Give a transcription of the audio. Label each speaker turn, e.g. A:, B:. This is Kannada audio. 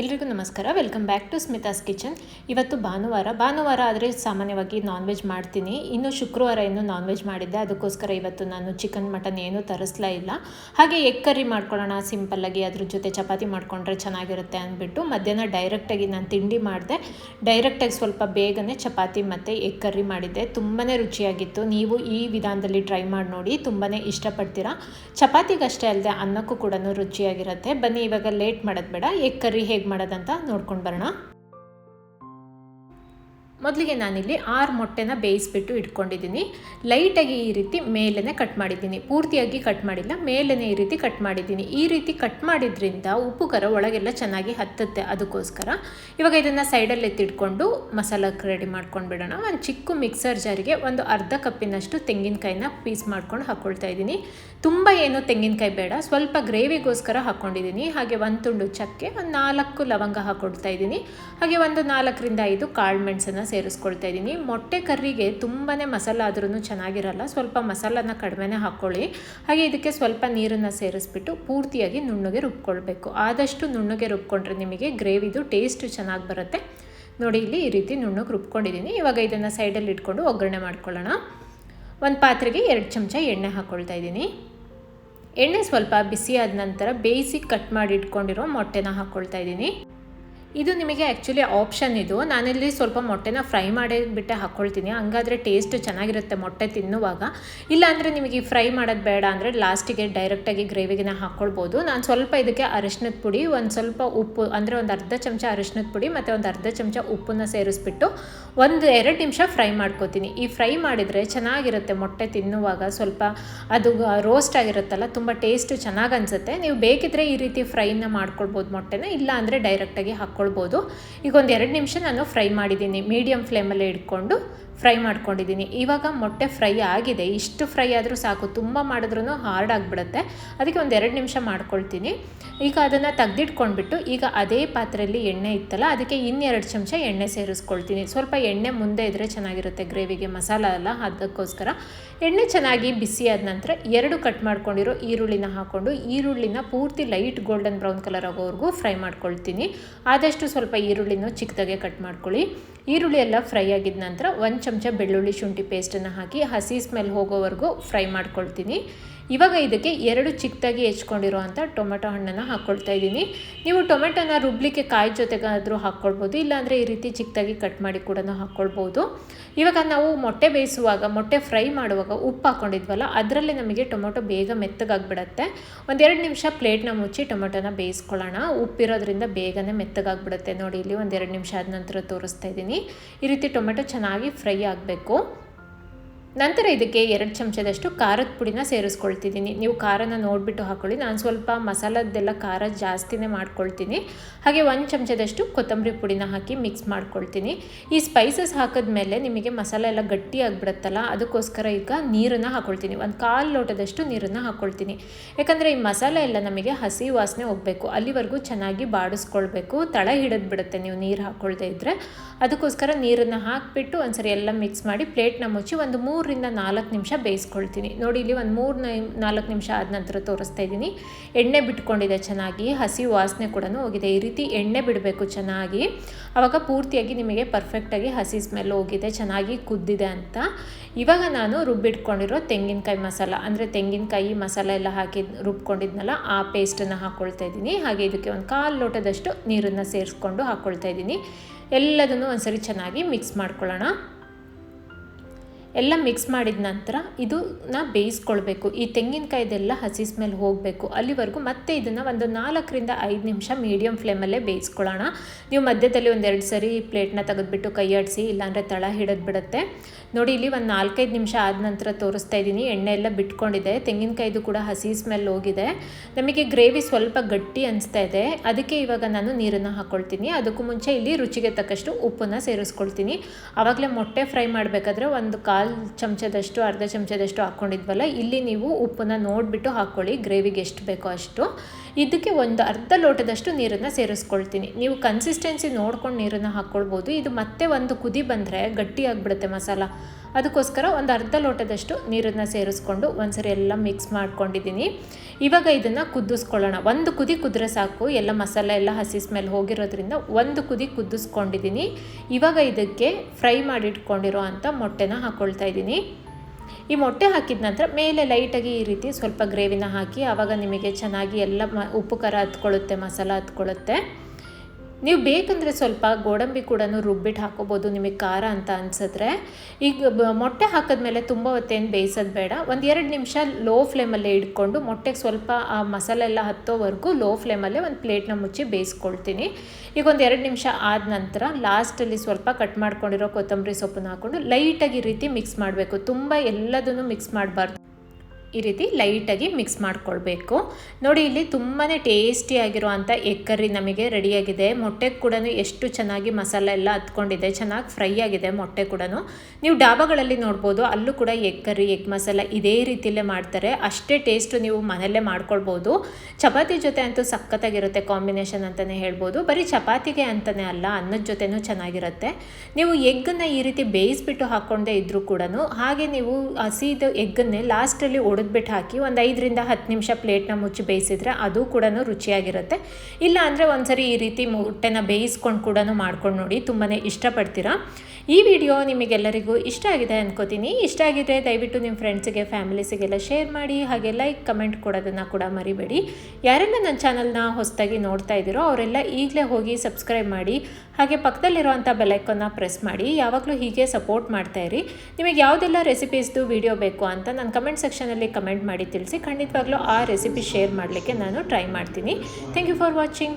A: ಎಲ್ರಿಗೂ ನಮಸ್ಕಾರ. Welcome back to Smita's kitchen ಇವತ್ತು ಭಾನುವಾರ. ಭಾನುವಾರ ಆದರೆ ಸಾಮಾನ್ಯವಾಗಿ ನಾನ್ ವೆಜ್ ಮಾಡ್ತೀನಿ. ಇನ್ನು ಶುಕ್ರವಾರ ಇನ್ನು ನಾನ್ ವೆಜ್ ಮಾಡಿದ್ದೆ. ಅದಕ್ಕೋಸ್ಕರ ಇವತ್ತು ನಾನು ಚಿಕನ್ ಮಟನ್ ಏನೂ ತರಿಸ್ಲೇ ಇಲ್ಲ. ಹಾಗೆ ಎಗ್ ಕರಿ ಮಾಡ್ಕೊಳ್ಳೋಣ. ಸಿಂಪಲ್ಲಾಗಿ ಅದ್ರ ಜೊತೆ ಚಪಾತಿ ಮಾಡಿಕೊಂಡ್ರೆ ಚೆನ್ನಾಗಿರುತ್ತೆ ಅಂದ್ಬಿಟ್ಟು ಮಧ್ಯಾಹ್ನ ಡೈರೆಕ್ಟಾಗಿ ನಾನು ತಿಂಡಿ ಮಾಡಿದೆ. ಡೈರೆಕ್ಟಾಗಿ ಸ್ವಲ್ಪ ಬೇಗನೆ ಚಪಾತಿ ಮತ್ತು ಎಗ್ ಕರಿ ಮಾಡಿದ್ದೆ. ತುಂಬಾ ರುಚಿಯಾಗಿತ್ತು. ನೀವು ಈ ವಿಧಾನದಲ್ಲಿ ಟ್ರೈ ಮಾಡಿ ನೋಡಿ. ತುಂಬಾ ಇಷ್ಟಪಡ್ತೀರಾ. ಚಪಾತಿಗಷ್ಟೇ ಅಲ್ಲದೆ ಅನ್ನಕ್ಕೂ ಕೂಡ ರುಚಿಯಾಗಿರುತ್ತೆ. ಬನ್ನಿ, ಇವಾಗ ಲೇಟ್ ಮಾಡೋದು ಬೇಡ. ಎಗ್ ಕರಿ ಹೇಗೆ ಮಾಡೋದಂತ ನೋಡ್ಕೊಂಡು ಬರೋಣ. ಮೊದಲಿಗೆ ನಾನಿಲ್ಲಿ ಆರು ಮೊಟ್ಟೆನ ಬೇಯಿಸ್ಬಿಟ್ಟು ಇಟ್ಕೊಂಡಿದ್ದೀನಿ. ಲೈಟಾಗಿ ಈ ರೀತಿ ಮೇಲೇ ಕಟ್ ಮಾಡಿದ್ದೀನಿ. ಪೂರ್ತಿಯಾಗಿ ಕಟ್ ಮಾಡಿಲ್ಲ ಮೇಲೇ ಈ ರೀತಿ ಕಟ್ ಮಾಡಿದ್ದೀನಿ. ಈ ರೀತಿ ಕಟ್ ಮಾಡಿದ್ರಿಂದ ಉಪ್ಪು ಒಳಗೆಲ್ಲ ಚೆನ್ನಾಗಿ ಹತ್ತುತ್ತೆ ಅದಕ್ಕೋಸ್ಕರ. ಇವಾಗ ಇದನ್ನು ಸೈಡಲ್ಲಿ ಎತ್ತಿಟ್ಕೊಂಡು ಮಸಾಲಕ್ಕೆ ರೆಡಿ ಮಾಡ್ಕೊಂಡು ಬಿಡೋಣ. ಒಂದು ಚಿಕ್ಕ ಮಿಕ್ಸರ್ ಜಾರಿಗೆ ಒಂದು ಅರ್ಧ ಕಪ್ಪಿನಷ್ಟು ತೆಂಗಿನಕಾಯಿನ ಪೀಸ್ ಮಾಡ್ಕೊಂಡು ಹಾಕ್ಕೊಳ್ತಾ ಇದ್ದೀನಿ. ತುಂಬ ಏನು ತೆಂಗಿನಕಾಯಿ ಬೇಡ, ಸ್ವಲ್ಪ ಗ್ರೇವಿಗೋಸ್ಕರ ಹಾಕ್ಕೊಂಡಿದ್ದೀನಿ ಹಾಗೆ ಒಂದು ತುಂಡು ಚಕ್ಕೆ, ಒಂದು ನಾಲ್ಕು ಲವಂಗ ಹಾಕ್ಕೊಡ್ತಾ ಇದ್ದೀನಿ. ಹಾಗೆ ಒಂದು ನಾಲ್ಕರಿಂದ ಐದು ಕಾಳು ಮೆಣಸನ್ನು ಸೇರಿಸ್ಕೊಳ್ತಾ ಇದ್ದೀನಿ. ಮೊಟ್ಟೆ ಕರ್ರಿಗೆ ತುಂಬಾ ಮಸಾಲ ಆದ್ರೂ ಚೆನ್ನಾಗಿರಲ್ಲ. ಸ್ವಲ್ಪ ಮಸಾಲನ ಕಡಿಮೆನೇ ಹಾಕ್ಕೊಳ್ಳಿ ಹಾಗೆ ಇದಕ್ಕೆ ಸ್ವಲ್ಪ ನೀರನ್ನು ಸೇರಿಸ್ಬಿಟ್ಟು ಪೂರ್ತಿಯಾಗಿ ನುಣ್ಣಗೆ ರುಬ್ಕೊಳ್ಬೇಕು. ಆದಷ್ಟು ನುಣ್ಣಗೆ ರುಬ್ಕೊಂಡ್ರೆ ನಿಮಗೆ ಗ್ರೇವಿದು ಟೇಸ್ಟ್ ಚೆನ್ನಾಗಿ ಬರುತ್ತೆ. ನೋಡಿ, ಇಲ್ಲಿ ಈ ರೀತಿ ನುಣ್ಣಗೆ ರುಬ್ಕೊಂಡಿದ್ದೀನಿ. ಇವಾಗ ಇದನ್ನು ಸೈಡಲ್ಲಿ ಇಟ್ಕೊಂಡು ಒಗ್ಗರಣೆ ಮಾಡ್ಕೊಳ್ಳೋಣ. ಒಂದು ಪಾತ್ರೆಗೆ ಎರಡು ಚಮಚ ಎಣ್ಣೆ ಹಾಕ್ಕೊಳ್ತಾ ಇದ್ದೀನಿ. ಎಣ್ಣೆ ಸ್ವಲ್ಪ ಬಿಸಿ ಆದ ನಂತರ ಬೇಯಿಸಿ ಕಟ್ ಮಾಡಿ ಇಟ್ಕೊಂಡಿರೋ ಮೊಟ್ಟೆನ ಹಾಕ್ಕೊಳ್ತಾ ಇದ್ದೀನಿ. ಇದು ನಿಮಗೆ ಆ್ಯಕ್ಚುಲಿ ಆಪ್ಷನ್ ಇದು. ನಾನಿಲ್ಲಿ ಸ್ವಲ್ಪ ಮೊಟ್ಟೆನ ಫ್ರೈ ಮಾಡಿ ಬಿಟ್ಟೆ ಹಾಕ್ಕೊಳ್ತೀನಿ ಹಂಗಾದರೆ ಟೇಸ್ಟ್ ಚೆನ್ನಾಗಿರುತ್ತೆ ಮೊಟ್ಟೆ ತಿನ್ನುವಾಗ. ಇಲ್ಲಾಂದರೆ ನಿಮಗೆ ಫ್ರೈ ಮಾಡೋದು ಬೇಡ ಅಂದರೆ ಲಾಸ್ಟಿಗೆ ಡೈರೆಕ್ಟಾಗಿ ಗ್ರೇವಿಗೆನ ಹಾಕ್ಕೊಳ್ಬೋದು ನಾನು ಸ್ವಲ್ಪ ಇದಕ್ಕೆ ಅರಿಶಿನದ ಪುಡಿ, ಒಂದು ಸ್ವಲ್ಪ ಉಪ್ಪು, ಅಂದರೆ ಒಂದು ಅರ್ಧ ಚಮಚ ಅರಿಶಿನದ ಪುಡಿ ಮತ್ತು ಒಂದು ಅರ್ಧ ಚಮಚ ಉಪ್ಪನ್ನು ಸೇರಿಸ್ಬಿಟ್ಟು ಒಂದು ಎರಡು ನಿಮಿಷ ಫ್ರೈ ಮಾಡ್ಕೋತೀನಿ. ಈ ಫ್ರೈ ಮಾಡಿದರೆ ಚೆನ್ನಾಗಿರುತ್ತೆ ಮೊಟ್ಟೆ ತಿನ್ನುವಾಗ. ಸ್ವಲ್ಪ ಅದು ರೋಸ್ಟ್ ಆಗಿರುತ್ತಲ್ಲ, ತುಂಬ ಟೇಸ್ಟ್ ಚೆನ್ನಾಗಿ ಅನಿಸುತ್ತೆ. ನೀವು ಬೇಕಿದ್ರೆ ಈ ರೀತಿ ಫ್ರೈನ ಮಾಡ್ಕೊಳ್ಬೋದು ಮೊಟ್ಟೆನ ಇಲ್ಲ ಅಂದರೆ ಡೈರೆಕ್ಟಾಗಿ ಹಾಕ್ಕೊಳ್ಬೋದು ಈಗ ಒಂದು ಎರಡು ನಿಮಿಷ ನಾನು ಫ್ರೈ ಮಾಡಿದ್ದೀನಿ. ಮೀಡಿಯಮ್ ಫ್ಲೇಮಲ್ಲೇ ಇಟ್ಕೊಂಡು ಫ್ರೈ ಮಾಡ್ಕೊಂಡಿದ್ದೀನಿ. ಇವಾಗ ಮೊಟ್ಟೆ ಫ್ರೈ ಆಗಿದೆ. ಇಷ್ಟು ಫ್ರೈ ಆದರೂ ಸಾಕು. ತುಂಬ ಮಾಡಿದ್ರೂ ಹಾರ್ಡ್ ಆಗಿಬಿಡುತ್ತೆ. ಅದಕ್ಕೆ ಒಂದು ಎರಡು ನಿಮಿಷ ಮಾಡ್ಕೊಳ್ತೀನಿ. ಈಗ ಅದನ್ನು ತೆಗ್ದಿಟ್ಕೊಂಡ್ಬಿಟ್ಟು ಈಗ ಅದೇ ಪಾತ್ರೆಯಲ್ಲಿ ಎಣ್ಣೆ ಇತ್ತಲ್ಲ, ಅದಕ್ಕೆ ಇನ್ನೆರಡು ಚಮಚ ಎಣ್ಣೆ ಸೇರಿಸ್ಕೊಳ್ತೀನಿ. ಸ್ವಲ್ಪ ಎಣ್ಣೆ ಮುಂದೆ ಇದ್ದರೆ ಚೆನ್ನಾಗಿರುತ್ತೆ ಗ್ರೇವಿಗೆ ಮಸಾಲ ಎಲ್ಲ ಅದಕ್ಕೋಸ್ಕರ ಎಣ್ಣೆ ಚೆನ್ನಾಗಿ ಬಿಸಿ ಆದ ನಂತರ ಎರಡು ಕಟ್ ಮಾಡ್ಕೊಂಡಿರೋ ಈರುಳ್ಳಿನ ಹಾಕ್ಕೊಂಡು ಈರುಳ್ಳಿನ ಪೂರ್ತಿ ಲೈಟ್ ಗೋಲ್ಡನ್ ಬ್ರೌನ್ ಕಲರ್ ಆಗೋವರೆಗೂ ಫ್ರೈ ಮಾಡ್ಕೊಳ್ತೀನಿ. ಆದಷ್ಟು ಸ್ವಲ್ಪ ಈರುಳ್ಳಿನೂ ಚಿಕ್ಕದಾಗೆ ಕಟ್ ಮಾಡ್ಕೊಳ್ಳಿ. ಈರುಳ್ಳಿ ಎಲ್ಲ ಫ್ರೈ ಆಗಿದ ನಂತರ ಒಂದು ಚಮಚ ಬೆಳ್ಳುಳ್ಳಿ ಶುಂಠಿ ಪೇಸ್ಟನ್ನು ಹಾಕಿ ಹಸಿ ಸ್ಮೆಲ್ ಹೋಗೋವರೆಗೂ ಫ್ರೈ ಮಾಡ್ಕೊಳ್ತೀನಿ. ಇವಾಗ ಇದಕ್ಕೆ ಎರಡು ಚಿಕ್ಕದಾಗಿ ಹೆಚ್ಕೊಂಡಿರುವಂಥ ಟೊಮೆಟೊ ಹಣ್ಣನ್ನು ಹಾಕ್ಕೊಳ್ತಾ ಇದ್ದೀನಿ. ನೀವು ಟೊಮೆಟೊನ ರುಬ್ಲಿಕ್ಕೆ ಕಾಯಿ ಜೊತೆಗಾದರೂ ಹಾಕ್ಕೊಳ್ಬೋದು, ಇಲ್ಲಾಂದರೆ ಈ ರೀತಿ ಚಿಕ್ಕದಾಗಿ ಕಟ್ ಮಾಡಿ ಕೂಡ ಹಾಕ್ಕೊಳ್ಬೋದು. ಇವಾಗ ನಾವು ಮೊಟ್ಟೆ ಬೇಯಿಸುವಾಗ, ಮೊಟ್ಟೆ ಫ್ರೈ ಮಾಡುವಾಗ ಉಪ್ಪು ಹಾಕ್ಕೊಂಡಿದ್ವಲ್ಲ, ಅದರಲ್ಲೇ ನಮಗೆ ಟೊಮೊಟೊ ಬೇಗ ಮೆತ್ತಗಾಗ್ಬಿಡತ್ತೆ. ಒಂದೆರಡು ನಿಮಿಷ ಪ್ಲೇಟ್ನ ಮುಚ್ಚಿ ಟೊಮೆಟೊನ ಬೇಯಿಸ್ಕೊಳ್ಳೋಣ. ಉಪ್ಪಿರೋದ್ರಿಂದ ಬೇಗನೆ ಮೆತ್ತಗಾಗ್ಬಿಡುತ್ತೆ ನೋಡಿ, ಇಲ್ಲಿ ಒಂದೆರಡು ನಿಮಿಷ ಆದ ನಂತರ ತೋರಿಸ್ತಾ ಇದ್ದೀನಿ. ಈ ರೀತಿ ಟೊಮೆಟೊ ಚೆನ್ನಾಗಿ ಫ್ರೈ ಆಗಬೇಕು. ನಂತರ ಇದಕ್ಕೆ ಎರಡು ಚಮಚದಷ್ಟು ಖಾರದ ಪುಡಿನ ಸೇರಿಸ್ಕೊಳ್ತಿದ್ದೀನಿ. ನೀವು ಖಾರನ ನೋಡಿಬಿಟ್ಟು ಹಾಕ್ಕೊಳ್ಳಿ ನಾನು ಸ್ವಲ್ಪ ಮಸಾಲದ್ದೆಲ್ಲ ಖಾರ ಜಾಸ್ತಿನೇ ಮಾಡ್ಕೊಳ್ತೀನಿ. ಹಾಗೆ ಒಂದು ಚಮಚದಷ್ಟು ಕೊತ್ತಂಬರಿ ಪುಡಿನ ಹಾಕಿ ಮಿಕ್ಸ್ ಮಾಡ್ಕೊಳ್ತೀನಿ. ಈ ಸ್ಪೈಸಸ್ ಹಾಕಿದ್ಮೇಲೆ ನಿಮಗೆ ಮಸಾಲೆ ಎಲ್ಲ ಗಟ್ಟಿ ಆಗಿಬಿಡುತ್ತಲ್ಲ ಅದಕ್ಕೋಸ್ಕರ ಈಗ ನೀರನ್ನು ಹಾಕ್ಕೊಳ್ತೀನಿ ಒಂದು ಕಾಲು ಲೋಟದಷ್ಟು ನೀರನ್ನು ಹಾಕ್ಕೊಳ್ತೀನಿ ಯಾಕಂದರೆ ಈ ಮಸಾಲೆ ಎಲ್ಲ ನಮಗೆ ಹಸಿ ವಾಸನೆ ಹೋಗಬೇಕು. ಅಲ್ಲಿವರೆಗೂ ಚೆನ್ನಾಗಿ ಬಾಡಿಸ್ಕೊಳ್ಬೇಕು. ತಳ ಹಿಡಿದು ಬಿಡುತ್ತೆ ನೀವು ನೀರು ಹಾಕ್ಕೊಳ್ದೇ ಇದ್ದರೆ ಅದಕ್ಕೋಸ್ಕರ ನೀರನ್ನು ಹಾಕಿಬಿಟ್ಟು ಒಂದ್ಸರಿ ಎಲ್ಲ ಮಿಕ್ಸ್ ಮಾಡಿ ಪ್ಲೇಟ್ನ ಮುಚ್ಚಿ ಒಂದು ಮೂರು ಮೂರರಿಂದ ನಾಲ್ಕು ನಿಮಿಷ ಬೇಯಿಸ್ಕೊಳ್ತೀನಿ. ನೋಡಿ, ಇಲ್ಲಿ ಒಂದು ಮೂರು ನಾಲ್ಕು ನಿಮಿಷ ಆದ ನಂತರ ತೋರಿಸ್ತಾ ಇದ್ದೀನಿ. ಎಣ್ಣೆ ಬಿಟ್ಕೊಂಡಿದೆ ಚೆನ್ನಾಗಿ, ಹಸಿ ವಾಸನೆ ಕೂಡ ಹೋಗಿದೆ. ಈ ರೀತಿ ಎಣ್ಣೆ ಬಿಡಬೇಕು ಚೆನ್ನಾಗಿ. ಆವಾಗ ಪೂರ್ತಿಯಾಗಿ ನಿಮಗೆ ಪರ್ಫೆಕ್ಟಾಗಿ ಹಸಿ ಸ್ಮೆಲ್ ಹೋಗಿದೆ, ಚೆನ್ನಾಗಿ ಕುದ್ದಿದೆ ಅಂತ. ಇವಾಗ ನಾನು ರುಬ್ಬಿಟ್ಕೊಂಡಿರೋ ತೆಂಗಿನಕಾಯಿ ಮಸಾಲ, ಅಂದರೆ ತೆಂಗಿನಕಾಯಿ ಮಸಾಲ ಎಲ್ಲ ಹಾಕಿ ರುಬ್ಕೊಂಡಿದ್ನಲ್ಲ, ಆ ಪೇಸ್ಟನ್ನು ಹಾಕ್ಕೊಳ್ತಾ ಇದ್ದೀನಿ. ಹಾಗೆ ಇದಕ್ಕೆ ಒಂದು ಕಾಲು ಲೋಟದಷ್ಟು ನೀರನ್ನು ಸೇರಿಸ್ಕೊಂಡು ಹಾಕ್ಕೊಳ್ತಾ ಇದ್ದೀನಿ. ಎಲ್ಲದನ್ನು ಒಂದ್ಸರಿ ಚೆನ್ನಾಗಿ ಮಿಕ್ಸ್ ಮಾಡ್ಕೊಳ್ಳೋಣ. ಎಲ್ಲ ಮಿಕ್ಸ್ ಮಾಡಿದ ನಂತರ ಇದನ್ನ ಬೇಯಿಸ್ಕೊಳ್ಬೇಕು. ಈ ತೆಂಗಿನಕಾಯ್ದೆಲ್ಲ ಹಸಿ ಸ್ಮೆಲ್ ಹೋಗಬೇಕು. ಅಲ್ಲಿವರೆಗೂ ಮತ್ತೆ ಇದನ್ನು ಒಂದು ನಾಲ್ಕರಿಂದ ಐದು ನಿಮಿಷ ಮೀಡಿಯಮ್ ಫ್ಲೇಮಲ್ಲೇ ಬೇಯಿಸ್ಕೊಳ್ಳೋಣ. ನೀವು ಮಧ್ಯದಲ್ಲಿ ಒಂದೆರಡು ಸರಿ ಪ್ಲೇಟ್ನ ತೆಗೆದುಬಿಟ್ಟು ಕೈ ಆಡಿಸಿ, ಇಲ್ಲಾಂದರೆ ತಳ ಹಿಡಿದು ಬಿಡುತ್ತೆ. ನೋಡಿ, ಇಲ್ಲಿ ಒಂದು ನಾಲ್ಕೈದು ನಿಮಿಷ ಆದ ನಂತರ ತೋರಿಸ್ತಾ ಇದ್ದೀನಿ. ಎಣ್ಣೆ ಎಲ್ಲ ಬಿಟ್ಕೊಂಡಿದೆ. ತೆಂಗಿನಕಾಯ್ದು ಕೂಡ ಹಸಿ ಸ್ಮೆಲ್ ಹೋಗಿದೆ. ನಮಗೆ ಗ್ರೇವಿ ಸ್ವಲ್ಪ ಗಟ್ಟಿ ಅನಿಸ್ತಾ ಇದೆ. ಅದಕ್ಕೆ ಇವಾಗ ನಾನು ನೀರನ್ನು ಹಾಕ್ಕೊಳ್ತೀನಿ ಅದಕ್ಕೂ ಮುಂಚೆ ಇಲ್ಲಿ ರುಚಿಗೆ ತಕ್ಕಷ್ಟು ಉಪ್ಪನ್ನು ಸೇರಿಸ್ಕೊಳ್ತೀನಿ. ಆವಾಗಲೇ ಮೊಟ್ಟೆ ಫ್ರೈ ಮಾಡಬೇಕಾದ್ರೆ ಒಂದು ಕಾಲು ಚಮಚದಷ್ಟು, ಅರ್ಧ ಚಮಚದಷ್ಟು ಹಾಕ್ಕೊಂಡಿದ್ವಲ್ಲ ಇಲ್ಲಿ ನೀವು ಉಪ್ಪನ್ನು ನೋಡಿಬಿಟ್ಟು ಹಾಕ್ಕೊಳ್ಳಿ ಗ್ರೇವಿಗೆ ಎಷ್ಟು ಬೇಕೋ ಅಷ್ಟು. ಇದಕ್ಕೆ ಒಂದು ಅರ್ಧ ಲೋಟದಷ್ಟು ನೀರನ್ನು ಸೇರಿಸ್ಕೊಳ್ತೀನಿ. ನೀವು ಕನ್ಸಿಸ್ಟೆನ್ಸಿ ನೋಡ್ಕೊಂಡು ನೀರನ್ನು ಹಾಕ್ಕೊಳ್ಬೋದು ಇದು ಮತ್ತೆ ಒಂದು ಕುದಿ ಬಂದರೆ ಗಟ್ಟಿಯಾಗಿಬಿಡುತ್ತೆ ಮಸಾಲ. ಅದಕ್ಕೋಸ್ಕರ ಒಂದು ಅರ್ಧ ಲೋಟದಷ್ಟು ನೀರನ್ನು ಸೇರಿಸ್ಕೊಂಡು ಒಂದ್ಸರಿ ಎಲ್ಲ ಮಿಕ್ಸ್ ಮಾಡ್ಕೊಂಡಿದ್ದೀನಿ. ಇವಾಗ ಇದನ್ನು ಕುದಿಸ್ಕೊಳ್ಳೋಣ. ಒಂದು ಕುದಿ ಕುದ್ರೆ ಸಾಕು. ಎಲ್ಲ ಮಸಾಲೆ ಎಲ್ಲ ಹಸಿ ಸ್ಮೆಲ್ ಹೋಗಿರೋದ್ರಿಂದ ಒಂದು ಕುದಿ ಕುದಿಸ್ಕೊಂಡಿದ್ದೀನಿ. ಇವಾಗ ಇದಕ್ಕೆ ಫ್ರೈ ಮಾಡಿಟ್ಕೊಂಡಿರೋ ಅಂಥ ಮೊಟ್ಟೆನ ಹಾಕ್ಕೊಳ್ತಾ ಇದ್ದೀನಿ. ಈ ಮೊಟ್ಟೆ ಹಾಕಿದ ನಂತರ ಮೇಲೆ ಲೈಟಾಗಿ ಈ ರೀತಿ ಸ್ವಲ್ಪ ಗ್ರೇವಿನ ಹಾಕಿ ಆವಾಗ ನಿಮಗೆ ಚೆನ್ನಾಗಿ ಎಲ್ಲ ಉಪ್ಪು ಖಾರ ಹತ್ಕೊಳ್ಳುತ್ತೆ, ಮಸಾಲ ಹತ್ಕೊಳ್ಳುತ್ತೆ. ನೀವು ಬೇಕಂದರೆ ಸ್ವಲ್ಪ ಗೋಡಂಬಿ ಕೂಡ ರುಬ್ಬಿಟ್ಟು ಹಾಕೋಬೋದು, ನಿಮಗೆ ಖಾರ ಅಂತ ಅನಿಸಿದ್ರೆ. ಈಗ ಮೊಟ್ಟೆ ಹಾಕಿದ್ಮೇಲೆ ತುಂಬ ಹೊತ್ತೇನು ಬೇಯಿಸೋದು ಬೇಡ. ಒಂದು ಎರಡು ನಿಮಿಷ ಲೋ ಫ್ಲೇಮಲ್ಲೇ ಇಟ್ಕೊಂಡು ಮೊಟ್ಟೆಗೆ ಸ್ವಲ್ಪ ಆ ಮಸಾಲೆ ಎಲ್ಲ ಹತ್ತೋವರೆಗೂ ಲೋ ಫ್ಲೇಮಲ್ಲೇ ಒಂದು ಪ್ಲೇಟ್ನ ಮುಚ್ಚಿ ಬೇಯಿಸ್ಕೊಳ್ತೀನಿ. ಈಗ ಒಂದು ಎರಡು ನಿಮಿಷ ಆದ ನಂತರ ಲಾಸ್ಟಲ್ಲಿ ಸ್ವಲ್ಪ ಕಟ್ ಮಾಡ್ಕೊಂಡಿರೋ ಕೊತ್ತಂಬರಿ ಸೊಪ್ಪನ್ನ ಹಾಕ್ಕೊಂಡು ಲೈಟಾಗಿ ರೀತಿ ಮಿಕ್ಸ್ ಮಾಡಬೇಕು. ತುಂಬ ಎಲ್ಲದನ್ನು ಮಿಕ್ಸ್ ಮಾಡಬಾರ್ದು. ಈ ರೀತಿ ಲೈಟಾಗಿ ಮಿಕ್ಸ್ ಮಾಡ್ಕೊಳ್ಬೇಕು. ನೋಡಿ, ಇಲ್ಲಿ ತುಂಬಾ ಟೇಸ್ಟಿಯಾಗಿರುವಂಥ ಎಗ್ ಕರ್ರಿ ನಮಗೆ ರೆಡಿಯಾಗಿದೆ. ಮೊಟ್ಟೆ ಕೂಡ ಎಷ್ಟು ಚೆನ್ನಾಗಿ ಮಸಾಲೆ ಎಲ್ಲ ಹತ್ಕೊಂಡಿದೆ. ಚೆನ್ನಾಗಿ ಫ್ರೈ ಆಗಿದೆ ಮೊಟ್ಟೆ ಕೂಡ ನೀವು ಡಾಬಾಗಳಲ್ಲಿ ನೋಡ್ಬೋದು, ಅಲ್ಲೂ ಕೂಡ ಎಗ್ ಕರ್ರಿ ಎಗ್ ಮಸಾಲ ಇದೇ ರೀತಿಯಲ್ಲೇ ಮಾಡ್ತಾರೆ. ಅಷ್ಟೇ ಟೇಸ್ಟು ನೀವು ಮನೆಯಲ್ಲೇ ಮಾಡ್ಕೊಳ್ಬೋದು. ಚಪಾತಿ ಜೊತೆ ಅಂತೂ ಸಖತ್ತಾಗಿರುತ್ತೆ ಕಾಂಬಿನೇಷನ್ ಅಂತಲೇ ಹೇಳ್ಬೋದು. ಬರೀ ಚಪಾತಿಗೆ ಅಂತಲೇ ಅಲ್ಲ, ಅನ್ನದ ಜೊತೆನೂ ಚೆನ್ನಾಗಿರುತ್ತೆ. ನೀವು ಎಗ್ಗನ್ನು ಈ ರೀತಿ ಬೇಯಿಸ್ಬಿಟ್ಟು ಹಾಕ್ಕೊಂಡೇ ಇದ್ದರೂ ಕೂಡ ಹಾಗೆ ನೀವು ಹಸಿದು ಎಗ್ಗನ್ನೇ ಲಾಸ್ಟಲ್ಲಿ ಒಡೆದ್ಬಿಟ್ಟು ಹಾಕಿ ಒಂದು ಐದರಿಂದ ಹತ್ತು ನಿಮಿಷ ಪ್ಲೇಟ್ನ ಮುಚ್ಚಿ ಬೇಯಿಸಿದ್ರೆ ಅದು ಕೂಡ ರುಚಿಯಾಗಿರುತ್ತೆ. ಇಲ್ಲ ಅಂದರೆ ಒಂದ್ಸರಿ ಈ ರೀತಿ ಮೊಟ್ಟೆನ ಬೇಯಿಸ್ಕೊಂಡು ಕೂಡ ಮಾಡ್ಕೊಂಡು ನೋಡಿ ತುಂಬಾ ಇಷ್ಟಪಡ್ತೀರಾ. ಈ ವಿಡಿಯೋ ನಿಮಗೆಲ್ಲರಿಗೂ ಇಷ್ಟ ಆಗಿದೆ ಅನ್ಕೋತೀನಿ. ಇಷ್ಟ ಆಗಿದ್ರೆ ದಯವಿಟ್ಟು ನಿಮ್ಮ ಫ್ರೆಂಡ್ಸಿಗೆ ಫ್ಯಾಮಿಲೀಸಿಗೆಲ್ಲ ಶೇರ್ ಮಾಡಿ, ಹಾಗೆ ಲೈಕ್ ಕಮೆಂಟ್ ಕೊಡೋದನ್ನು ಕೂಡ ಮರಿಬೇಡಿ. ಯಾರೆಲ್ಲ ನನ್ನ ಚಾನಲ್ನ ಹೊಸದಾಗಿ ನೋಡ್ತಾ ಇದ್ದೀರೋ ಅವರೆಲ್ಲ ಈಗಲೇ ಹೋಗಿ ಸಬ್ಸ್ಕ್ರೈಬ್ ಮಾಡಿ, ಹಾಗೆ ಪಕ್ಕದಲ್ಲಿರುವಂಥ ಬೆಲೈಕನ್ನ ಪ್ರೆಸ್ ಮಾಡಿ, ಯಾವಾಗಲೂ ಹೀಗೆ ಸಪೋರ್ಟ್ ಮಾಡ್ತಾ ಇರಿ. ನಿಮಗೆ ಯಾವುದೆಲ್ಲ ರೆಸಿಪೀಸ್ದು ವಿಡಿಯೋ ಬೇಕು ಅಂತ ನಾನು ಕಮೆಂಟ್ ಸೆಕ್ಷನಲ್ಲಿ ಕಮೆಂಟ್ ಮಾಡಿ ತಿಳಿಸಿ, ಖಂಡಿತವಾಗ್ಲೂ ಆ ರೆಸಿಪಿ ಶೇರ್ ಮಾಡಲಿಕ್ಕೆ ನಾನು ಟ್ರೈ ಮಾಡ್ತೀನಿ. Thank you for watching